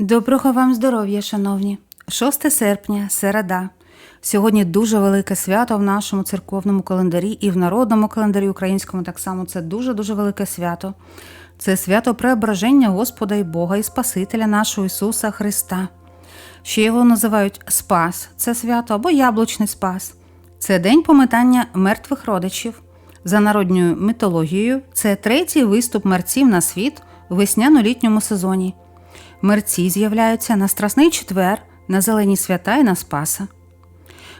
Доброго вам здоров'я, шановні! 6 серпня, середа. Сьогодні дуже велике свято в нашому церковному календарі і в народному календарі українському так само це дуже-дуже велике свято. Це свято преображення Господа і Бога і Спасителя нашого Ісуса Христа. Ще його називають Спас, це свято або Яблучний Спас. Це день помитання мертвих родичів. За народньою мітологією, це третій виступ мерців на світ у весняно-літньому сезоні. Мерці з'являються на Страсний четвер, на зелені свята і на Спаса.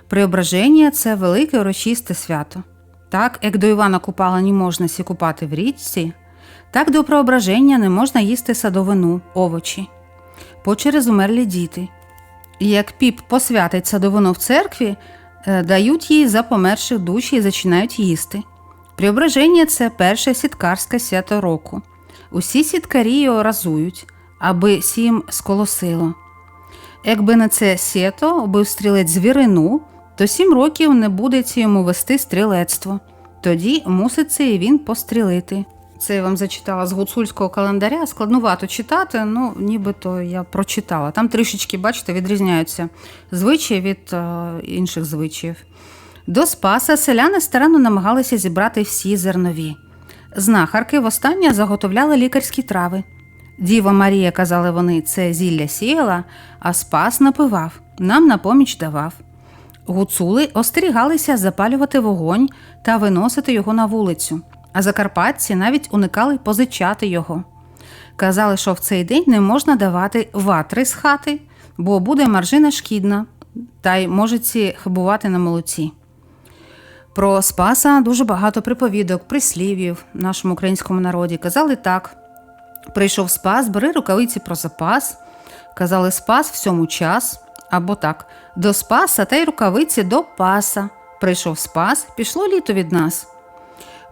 Преображення це велике урочисте свято. Так, як до Івана Купала не можна сі купати в річці, так до преображення не можна їсти садовину, овочі. По через умерлі діти. І як піп посвятить садовину в церкві, е, дають їй за померших душі і зачинають їсти. Преображення це перше сіткарське свято року. Усі сіткарі його разують, аби сім сколосило. Якби на це сєто убив стрілець звірину, то сім років не будеться йому вести стрілецтво. Тоді муситься і він пострілити. Це я вам зачитала з гуцульського календаря. Складнувато читати, ну нібито я прочитала. Там трішечки, бачите, відрізняються звичаї від е, інших звичаїв. До Спаса селяни старанно намагалися зібрати всі зернові. Знахарки востаннє заготовляли лікарські трави. Діва Марія, казали вони, це зілля сіяла, а спас напивав, нам на поміч давав. Гуцули остерігалися запалювати вогонь та виносити його на вулицю, а закарпатці навіть уникали позичати його. Казали, що в цей день не можна давати ватри з хати, бо буде маржина шкідна, та й можеться хибувати на молоці. Про Спаса дуже багато приповідок, прислів'їв нашому українському народі. Казали так: прийшов спас, бери рукавиці про запас. Казали спас всьому час, або так, до спаса та й рукавиці до паса. Прийшов спас, пішло літо від нас.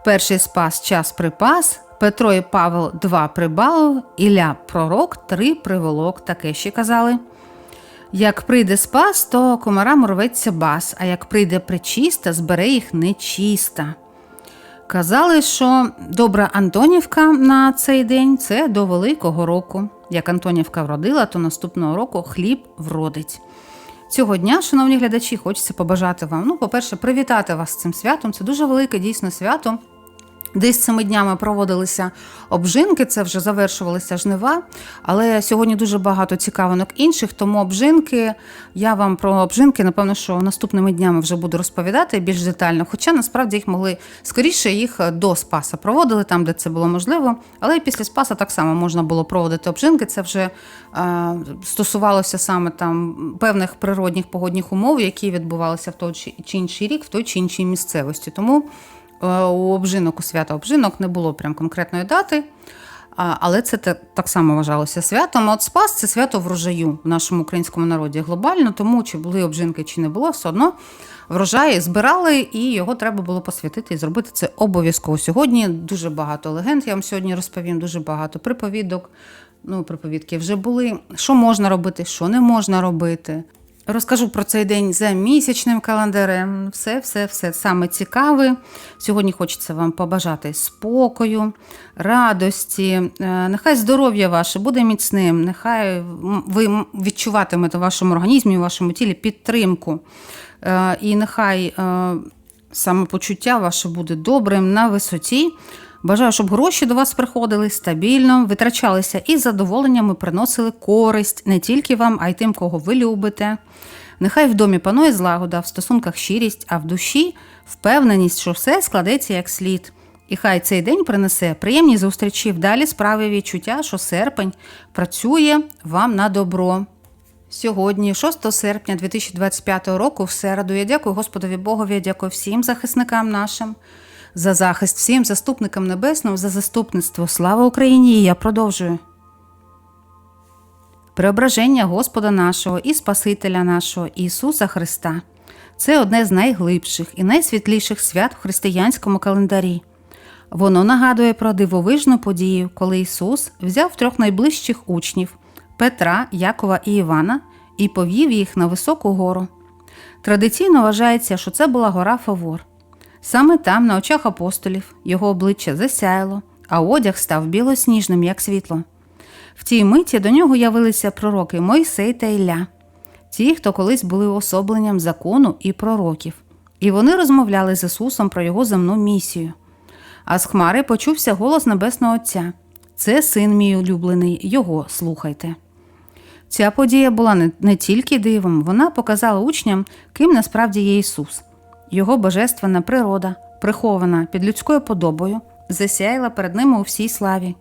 Перший спас час припас, Петро і Павел два прибалив, Ілля пророк, три приволок, таке ще казали. Як прийде спас, то комарам рветься бас, а як прийде причиста, збере їх нечиста. Казали, що добра Антонівка на цей день це до Великого року. Як Антонівка вродила, то наступного року хліб вродить. Цього дня, шановні глядачі, хочеться побажати вам. Ну, по-перше, привітати вас з цим святом. Це дуже велике дійсно свято. Десь цими днями проводилися обжинки, це вже завершувалися жнива. Але сьогодні дуже багато цікавинок інших, тому обжинки. Я вам про обжинки, напевно, що наступними днями вже буду розповідати більш детально. Хоча насправді їх могли скоріше їх до Спаса проводили, там, де це було можливо. Але і після Спаса так само можна було проводити обжинки. Це вже е, стосувалося саме там певних природних погодних умов, які відбувалися в той чи інший рік, в той чи іншій місцевості. Тому. Е, у обжинок, у свято обжинок не було прям конкретної дати, але це так само вважалося святом. От Спас це свято врожаю в нашому українському народі глобально, тому чи були обжинки, чи не було, все одно врожаї збирали, і його треба було посвятити і зробити це обов'язково. Сьогодні дуже багато легенд. Я вам сьогодні розповім, дуже багато приповідок. Ну, приповідки вже були. Що можна робити, що не можна робити. Розкажу про цей день за місячним календарем. Все, все, все саме цікаве. Сьогодні хочеться вам побажати спокою, радості. Е, нехай здоров'я ваше буде міцним, нехай ви відчуватимете в вашому організмі, в вашому тілі підтримку. Е, і нехай е, самопочуття ваше буде добрим на висоті. Бажаю, щоб гроші до вас приходили стабільно, витрачалися і з задоволенням приносили користь не тільки вам, а й тим, кого ви любите. Нехай в домі панує злагода, в стосунках щирість, а в душі впевненість, що все складеться як слід. І хай цей день принесе приємні зустрічі, вдалі справи відчуття, що серпень працює вам на добро. Сьогодні, 6 серпня 2025 року, в середу, я дякую Господові Богові, я дякую всім захисникам нашим за захист, всім заступникам небесним, за заступництво. Слава Україні! І я продовжую. Преображення Господа нашого і Спасителя нашого Ісуса Христа це одне з найглибших і найсвітліших свят в християнському календарі. Воно нагадує про дивовижну подію, коли Ісус взяв трьох найближчих учнів Петра, Якова і Івана і повів їх на високу гору. Традиційно вважається, що це була гора Фавор. Саме там, на очах апостолів, його обличчя засяяло, а одяг став білосніжним, як світло. В тій миті до нього явилися пророки Мойсей та Ілля, ті, хто колись були особленням закону і пророків, і вони розмовляли з Ісусом про його земну місію. А з хмари почувся голос Небесного Отця Це син мій улюблений, його слухайте. Ця подія була не, тільки дивом, вона показала учням, ким насправді є Ісус. Його божественна природа, прихована під людською подобою, засяяла перед ними у всій славі.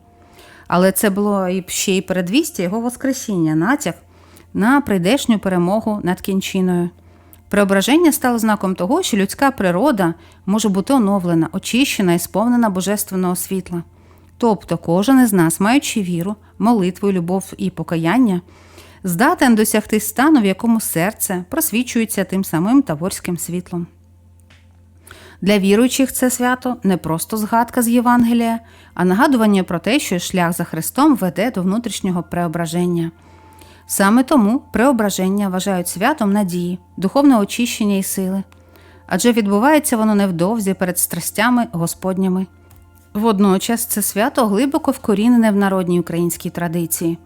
Але це було і ще й передвістя Його Воскресіння, натяк на прийдешню перемогу над кінчиною. Преображення стало знаком того, що людська природа може бути оновлена, очищена і сповнена божественного світла. Тобто кожен із нас, маючи віру, молитву, любов і покаяння, здатен досягти стану, в якому серце просвічується тим самим таворським світлом. Для віруючих це свято не просто згадка з Євангелія, а нагадування про те, що шлях за Христом веде до внутрішнього преображення. Саме тому преображення вважають святом надії, духовного очищення і сили, адже відбувається воно невдовзі перед страстями Господніми. Водночас це свято глибоко вкорінене в народній українській традиції.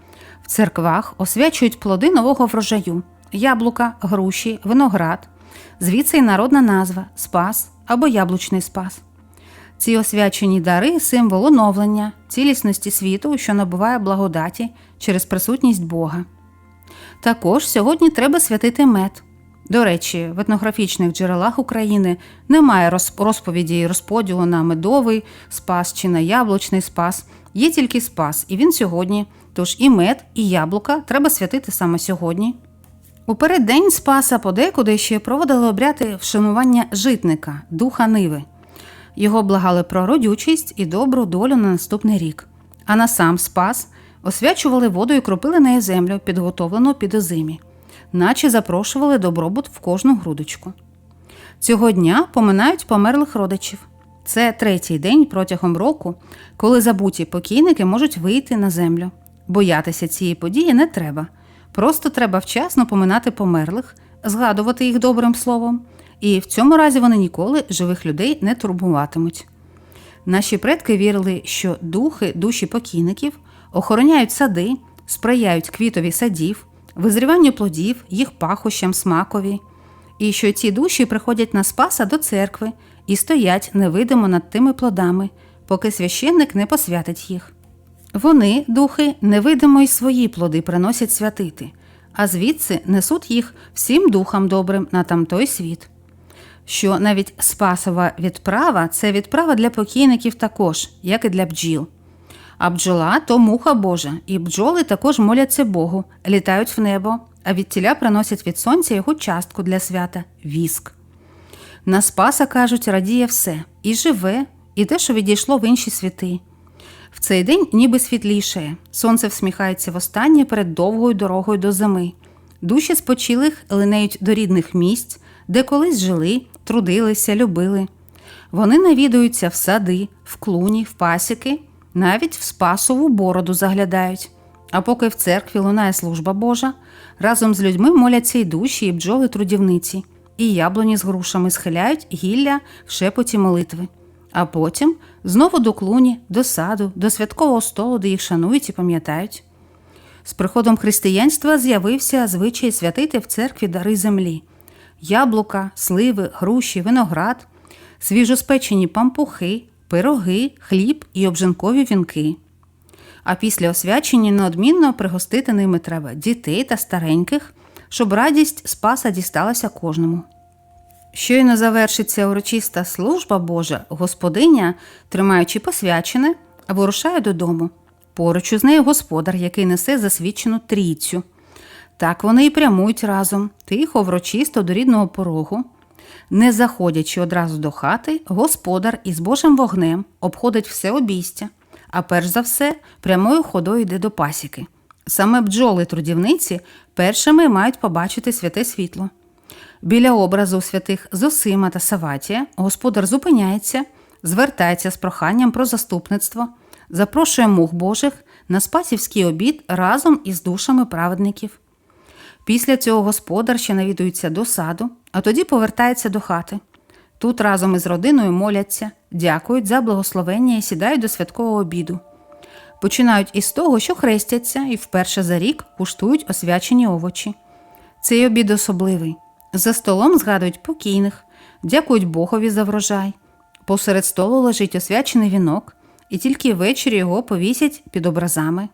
В церквах освячують плоди нового врожаю яблука, груші, виноград, звідси й народна назва спас або яблучний спас. Ці освячені дари символ оновлення, цілісності світу, що набуває благодаті через присутність Бога. Також сьогодні треба святити мед. До речі, в етнографічних джерелах України немає розповіді і розподілу на медовий спас чи на яблучний спас. Є тільки спас, і він сьогодні. Тож і мед, і яблука треба святити саме сьогодні. У переддень Спаса подекуди ще проводили обряди вшанування житника, духа Ниви. Його благали про родючість і добру долю на наступний рік. А на сам Спас освячували воду і кропили неї землю, підготовлену під озимі, наче запрошували добробут в кожну грудочку. Цього дня поминають померлих родичів. Це третій день протягом року, коли забуті покійники можуть вийти на землю. Боятися цієї події не треба. Просто треба вчасно поминати померлих, згадувати їх добрим словом, і в цьому разі вони ніколи живих людей не турбуватимуть. Наші предки вірили, що духи, душі покійників охороняють сади, сприяють квітові садів, визріванню плодів, їх пахощам, смакові, і що ці душі приходять на спаса до церкви і стоять невидимо над тими плодами, поки священник не посвятить їх. Вони, духи, невидимо й свої плоди приносять святити, а звідси несуть їх всім духам добрим на тамтой світ. Що навіть спасова відправа це відправа для покійників також, як і для бджіл. А бджола то муха Божа, і бджоли також моляться Богу, літають в небо, а від тіля приносять від сонця його частку для свята віск. На Спаса, кажуть, радіє все і живе, і те, що відійшло в інші світи. В цей день ніби світлішає, сонце всміхається востаннє перед довгою дорогою до зими. Душі спочилих линеють до рідних місць, де колись жили, трудилися, любили. Вони навідуються в сади, в клуні, в пасіки, навіть в спасову бороду заглядають. А поки в церкві лунає служба Божа, разом з людьми моляться й душі, і бджоли трудівниці, і яблуні з грушами схиляють гілля в шепоті молитви а потім знову до клуні, до саду, до святкового столу, де їх шанують і пам'ятають. З приходом християнства з'явився звичай святити в церкві дари землі яблука, сливи, груші, виноград, свіжоспечені пампухи, пироги, хліб і обжинкові вінки. А після освячення неодмінно пригостити ними треба дітей та стареньких, щоб радість спаса дісталася кожному. Щойно завершиться урочиста служба Божа, господиня, тримаючи посвячене, вирушає додому. Поруч із нею господар, який несе засвідчену трійцю. Так вони і прямують разом, тихо, врочисто до рідного порогу. Не заходячи одразу до хати, господар із Божим вогнем обходить все обійстя, а перш за все прямою ходою йде до пасіки. Саме бджоли трудівниці першими мають побачити святе світло. Біля образу святих Зосима та Саватія господар зупиняється, звертається з проханням про заступництво, запрошує мух Божих на спасівський обід разом із душами праведників. Після цього господар ще навідується до саду, а тоді повертається до хати. Тут разом із родиною моляться, дякують за благословення і сідають до святкового обіду. Починають із того, що хрестяться і вперше за рік куштують освячені овочі. Цей обід особливий. За столом згадують покійних, дякують Богові за врожай. Посеред столу лежить освячений вінок, і тільки ввечері його повісять під образами.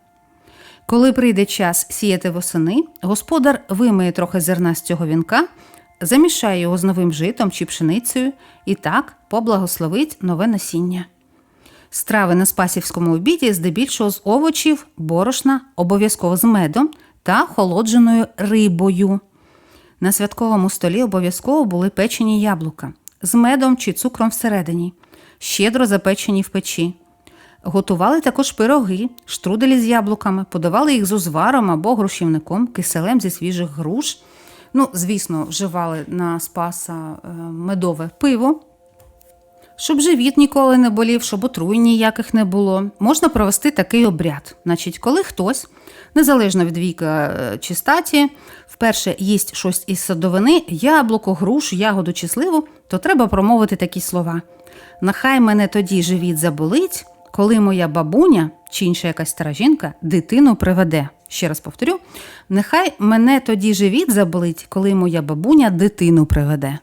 Коли прийде час сіяти восени, господар вимиє трохи зерна з цього вінка, замішає його з новим житом чи пшеницею і так поблагословить нове насіння. Страви на спасівському обіді здебільшого з овочів, борошна, обов'язково з медом та холодженою рибою. На святковому столі обов'язково були печені яблука з медом чи цукром всередині, щедро запечені в печі. Готували також пироги, штруделі з яблуками, подавали їх з узваром або грушівником, киселем зі свіжих груш. Ну, звісно, вживали на спаса е, медове пиво. Щоб живіт ніколи не болів, щоб отруєнь ніяких не було, можна провести такий обряд. Значить, коли хтось, незалежно від віка е, чи статі, вперше їсть щось із садовини, яблуко, грушу, ягоду чи сливу, то треба промовити такі слова: Нехай мене тоді живіт заболить, коли моя бабуня чи інша якась стара жінка дитину приведе. Ще раз повторю: нехай мене тоді живіт заболить, коли моя бабуня дитину приведе.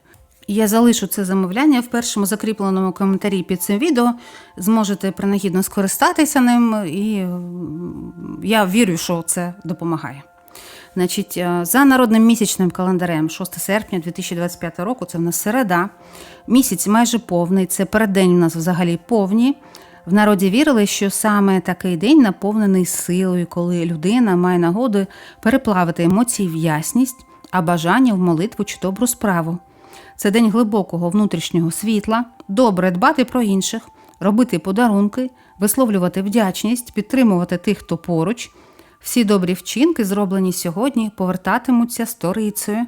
Я залишу це замовляння в першому закріпленому коментарі під цим відео. Зможете принагідно скористатися ним, і я вірю, що це допомагає. Значить, е, за народним місячним календарем, 6 серпня 2025 року, це в нас середа. Місяць майже повний, це переддень у нас взагалі повні. В народі вірили, що саме такий день наповнений силою, коли людина має нагоду переплавити емоції в ясність, а бажання в молитву чи добру справу. Це день глибокого внутрішнього світла, добре дбати про інших, робити подарунки, висловлювати вдячність, підтримувати тих, хто поруч. Всі добрі вчинки, зроблені сьогодні, повертатимуться сторицею.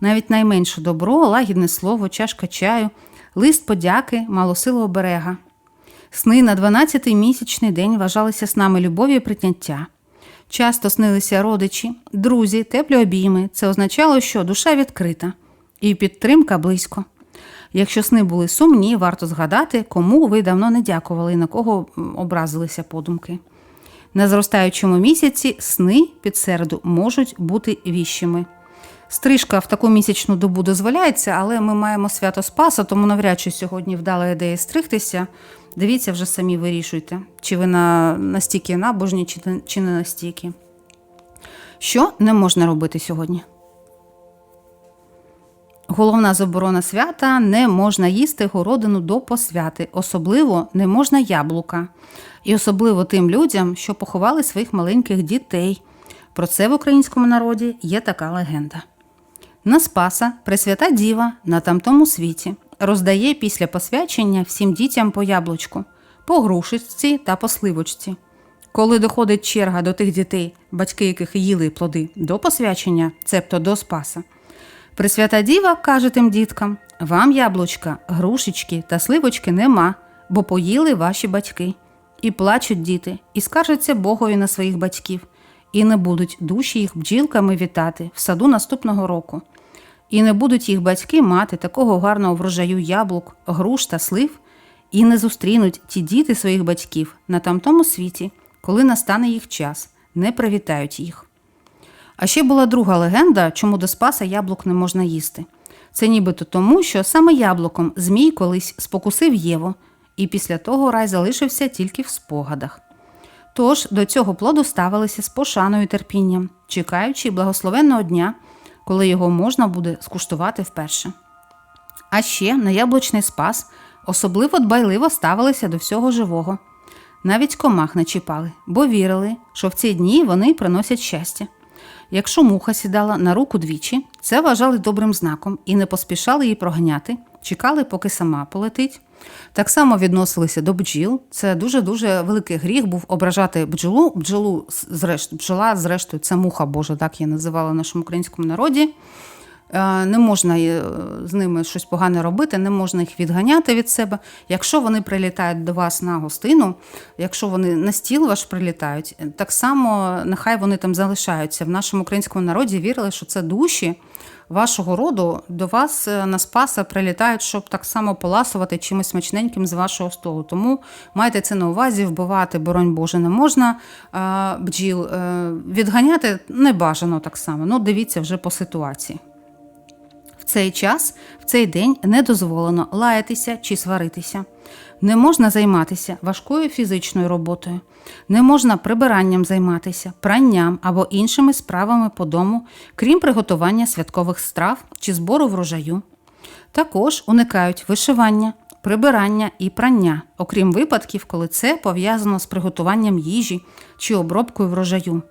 Навіть найменше добро, лагідне слово, чашка чаю, лист подяки, малосилого берега. Сни на 12-й місячний день вважалися снами любові і прийняття. Часто снилися родичі, друзі, теплі обійми. Це означало, що душа відкрита і підтримка близько. Якщо сни були сумні, варто згадати, кому ви давно не дякували і на кого образилися подумки. На зростаючому місяці сни під середу можуть бути віщими. Стрижка в таку місячну добу дозволяється, але ми маємо свято Спаса, тому навряд чи сьогодні вдала ідея стригтися. Дивіться, вже самі вирішуйте, чи ви на настільки набожні, чи не настільки. Що не можна робити сьогодні? Головна заборона свята не можна їсти городину до посвяти, особливо не можна яблука. І особливо тим людям, що поховали своїх маленьких дітей. Про це в українському народі є така легенда. На Спаса Пресвята Діва на тамтому світі роздає після посвячення всім дітям по яблучку, по грушечці та по сливочці. Коли доходить черга до тих дітей, батьки яких їли плоди до посвячення, цебто до Спаса, Пресвята Діва каже тим діткам: вам яблучка, грушечки та сливочки нема, бо поїли ваші батьки. І плачуть діти, і скаржаться Богові на своїх батьків, і не будуть душі їх бджілками вітати в саду наступного року. І не будуть їх батьки мати такого гарного врожаю яблук, груш та слив, і не зустрінуть ті діти своїх батьків на тамтому світі, коли настане їх час, не привітають їх. А ще була друга легенда, чому до Спаса яблук не можна їсти. Це нібито тому, що саме яблуком Змій колись спокусив Єву, і після того рай залишився тільки в спогадах. Тож до цього плоду ставилися з пошаною терпінням, чекаючи благословенного дня, коли його можна буде скуштувати вперше. А ще на яблучний спас особливо дбайливо ставилися до всього живого. Навіть комах не чіпали, бо вірили, що в ці дні вони приносять щастя. Якщо муха сідала на руку двічі, це вважали добрим знаком і не поспішали її проганяти, чекали, поки сама полетить. Так само відносилися до бджіл. Це дуже-дуже великий гріх був ображати бджолу. Бджолу, зрешт, бджола, зрештою, це муха Божа, так її називали в нашому українському народі. Е, Не можна е, з ними щось погане робити, не можна їх відганяти від себе. Якщо вони прилітають до вас на гостину, якщо вони на стіл ваш прилітають, е, так само нехай вони там залишаються. В нашому українському народі вірили, що це душі вашого роду до вас на спаса прилітають, щоб так само поласувати чимось смачненьким з вашого столу. Тому майте це на увазі, вбивати, боронь Боже, не можна бджіл. Відганяти не бажано так само. Ну, дивіться вже по ситуації. Цей час, в цей день не дозволено лаятися чи сваритися. Не можна займатися важкою фізичною роботою, не можна прибиранням займатися, пранням або іншими справами по дому, крім приготування святкових страв чи збору врожаю. Також уникають вишивання, прибирання і прання, окрім випадків, коли це пов'язано з приготуванням їжі чи обробкою врожаю.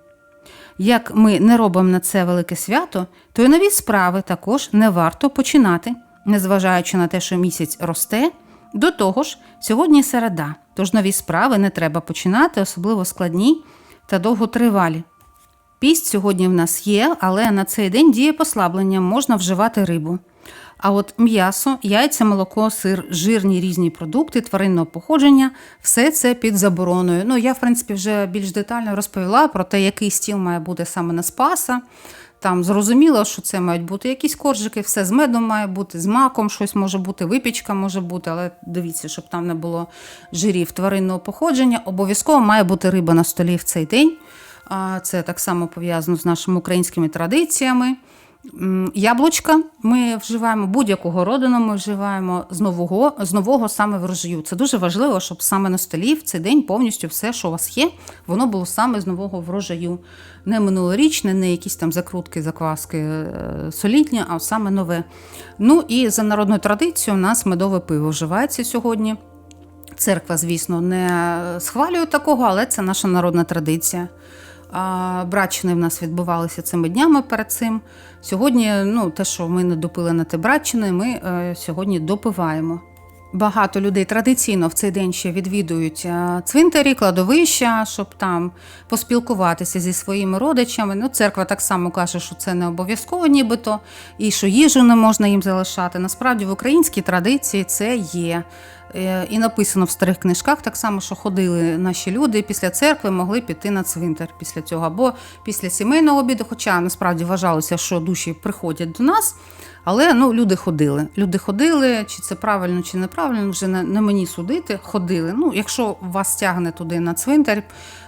Як ми не робимо на це велике свято, то й нові справи також не варто починати, незважаючи на те, що місяць росте. До того ж, сьогодні середа, тож нові справи не треба починати, особливо складні та довготривалі. Піст сьогодні в нас є, але на цей день діє послаблення, можна вживати рибу. А от м'ясо, яйця, молоко, сир, жирні різні продукти тваринного походження все це під забороною. Ну, я, в принципі, вже більш детально розповіла про те, який стіл має бути саме на Спаса. Там зрозуміло, що це мають бути якісь коржики, все з медом має бути, з маком щось може бути, випічка може бути, але дивіться, щоб там не було жирів тваринного походження. Обов'язково має бути риба на столі в цей день. Це так само пов'язано з нашими українськими традиціями. Яблучка ми вживаємо будь-якого родину ми вживаємо з нового, з нового саме врожаю. Це дуже важливо, щоб саме на столі в цей день повністю все, що у вас є, воно було саме з нового врожаю. Не минулорічне, не якісь там закрутки, закваски е, солідні, а саме нове. Ну і за народною традицією у нас медове пиво вживається сьогодні. Церква, звісно, не схвалює такого, але це наша народна традиція. А, Братчини в нас відбувалися цими днями перед цим. Сьогодні, ну, те, що ми не допили на те братчини, ми е, сьогодні допиваємо. Багато людей традиційно в цей день ще відвідують е, цвинтарі, кладовища, щоб там поспілкуватися зі своїми родичами. Ну, церква так само каже, що це не обов'язково, нібито, і що їжу не можна їм залишати. Насправді в українській традиції це є. Е, І написано в старих книжках так само, що ходили наші люди після церкви могли піти на цвинтар після цього, або після сімейного обіду. Хоча насправді вважалося, що душі приходять до нас. Але ну, люди ходили. Люди ходили, чи це правильно, чи неправильно, вже не, не мені судити. Ходили. Ну, якщо вас тягне туди на цвинтар,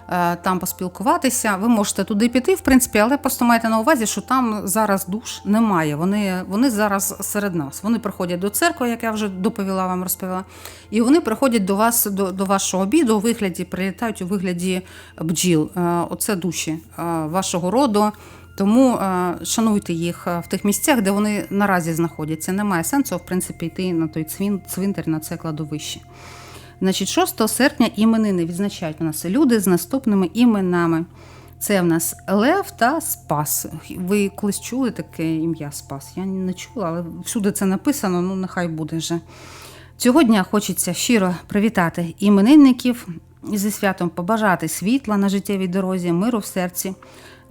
е, там поспілкуватися, ви можете туди піти, в принципі, але просто майте на увазі, що там зараз душ немає. Вони, вони зараз серед нас. Вони приходять до церкви, як я вже доповіла вам, розповіла, і вони приходять до вас, до, до вашого обіду у вигляді, прилітають у вигляді бджіл. Е, Оце душі е, вашого роду. Тому е, шануйте їх е, в тих місцях, де вони наразі знаходяться. Немає сенсу, в принципі, йти на той цвинтар, на це кладовище. Значить, 6 серпня іменини відзначають у нас люди з наступними іменами. Це в нас Лев та Спас. Ви колись чули таке ім'я Спас? Я не чула, але всюди це написано, ну нехай буде вже. Цього дня хочеться щиро привітати іменинників зі святом, побажати світла на життєвій дорозі, миру в серці,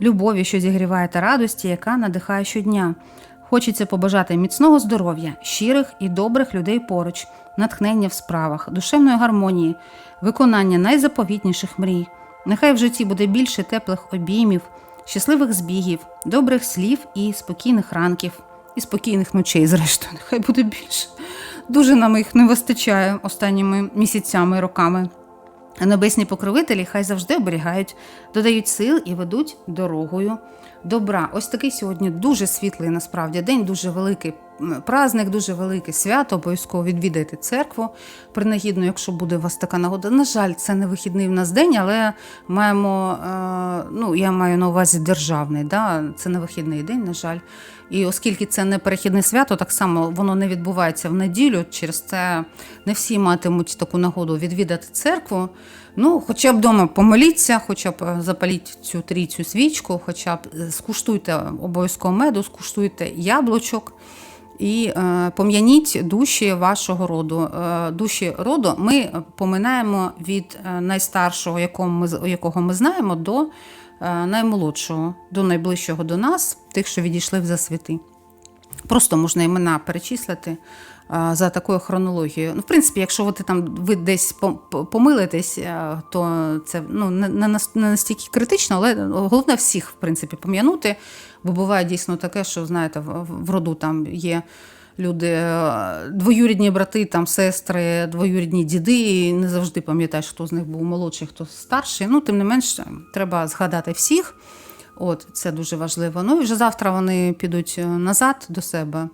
любові, що зігріває та радості, яка надихає щодня. Хочеться побажати міцного здоров'я, щирих і добрих людей поруч, натхнення в справах, душевної гармонії, виконання найзаповітніших мрій. Нехай в житті буде більше теплих обіймів, щасливих збігів, добрих слів і спокійних ранків, і спокійних ночей, зрештою. Нехай буде більше. Дуже нам їх не вистачає останніми місяцями і роками. А небесні покровителі хай завжди оберігають, додають сил і ведуть дорогою добра. Ось такий сьогодні дуже світлий, насправді день, дуже великий праздник, дуже велике свято. Обов'язково відвідайте церкву. Принагідно, якщо буде у вас така нагода. На жаль, це не вихідний в нас день, але маємо, е, ну я маю на увазі державний, да? це не вихідний день, на жаль. І оскільки це не перехідне свято, так само воно не відбувається в неділю. Через це не всі матимуть таку нагоду відвідати церкву. Ну, хоча б вдома помоліться, хоча б е, запаліть цю трійцю свічку, хоча б е, скуштуйте обов'язково меду, скуштуйте яблучок. І е, пом'яніть душі вашого роду. Е, душі роду ми поминаємо від е, найстаршого, якого ми, якого ми знаємо, до е, наймолодшого, до найближчого до нас, тих, що відійшли в засвіти. Просто можна імена перечислити за такою хронологією. Ну, в принципі, якщо ви там ви десь помилитесь, то це ну, не, настільки критично, але головне всіх, в принципі, пом'янути. Бо буває дійсно таке, що знаєте, в, роду там є. Люди, двоюрідні брати, там сестри, двоюрідні діди, і не завжди пам'ятаєш, хто з них був молодший, хто старший. Ну, тим не менш, треба згадати всіх. От, це дуже важливо. Ну і вже завтра вони підуть е, назад до себе.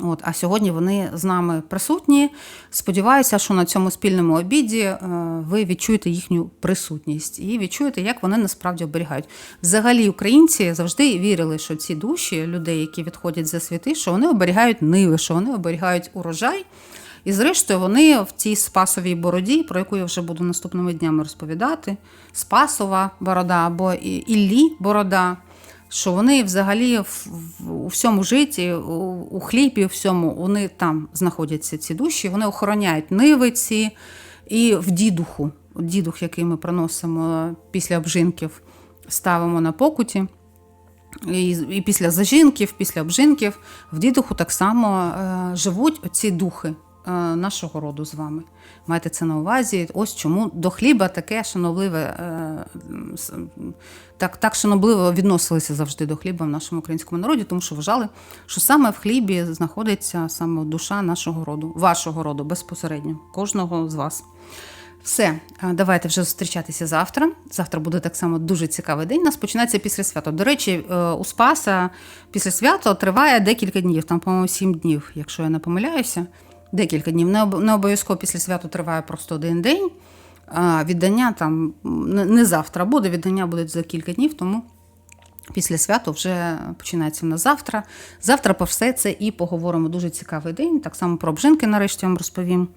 От, а сьогодні вони з нами присутні. Сподіваюся, що на цьому спільному обіді е, ви відчуєте їхню присутність і відчуєте, як вони насправді оберігають. Взагалі, українці завжди вірили, що ці душі людей, які відходять за світи, що вони оберігають ниви, що вони оберігають урожай. І зрештою, вони в цій спасовій бороді, про яку я вже буду наступними днями розповідати, спасова борода або Іллі борода, що вони взагалі у всьому житті, у, хлібі, у всьому, вони там знаходяться ці душі, вони охороняють нивиці і в дідуху, дідух, який ми приносимо після обжинків, ставимо на покуті. І, і після зажинків, після обжинків в дідуху так само е, живуть оці духи нашого роду з вами. Майте це на увазі. Ось чому до хліба таке шанобливе, е, так, так шанобливо відносилися завжди до хліба в нашому українському народі, тому що вважали, що саме в хлібі знаходиться саме душа нашого роду, вашого роду безпосередньо, кожного з вас. Все, давайте вже зустрічатися завтра. Завтра буде так само дуже цікавий день. У Нас починається після свята. До речі, е, у Спаса після свята триває декілька днів, там, по-моєму, сім днів, якщо я не помиляюся. Декілька днів. Не обов'язково після святу триває просто один день. Віддання там не завтра буде, віддання буде за кілька днів, тому Після свято вже починається на завтра. Завтра про все це і поговоримо. Дуже цікавий день. Так само про обжинки нарешті вам розповім.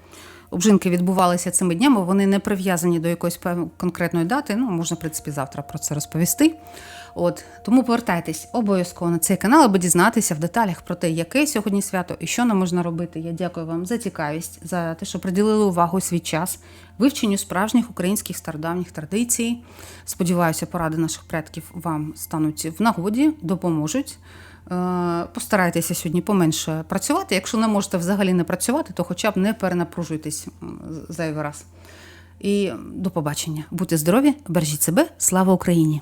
Обжинки відбувалися цими днями, вони не прив'язані до якоїсь конкретної дати. Ну, можна, в принципі, завтра про це розповісти. От тому повертайтесь обов'язково на цей канал, аби дізнатися в деталях про те, яке сьогодні свято і що нам можна робити. Я дякую вам за цікавість, за те, що приділили увагу свій час вивченню справжніх українських стародавніх традицій. Сподіваюся, поради наших предків вам стануть в нагоді, допоможуть. Е, Постарайтеся сьогодні поменше працювати. Якщо не можете взагалі не працювати, то хоча б не перенапружуйтесь зайвий раз. І до побачення. Будьте здорові, бережіть себе. Слава Україні!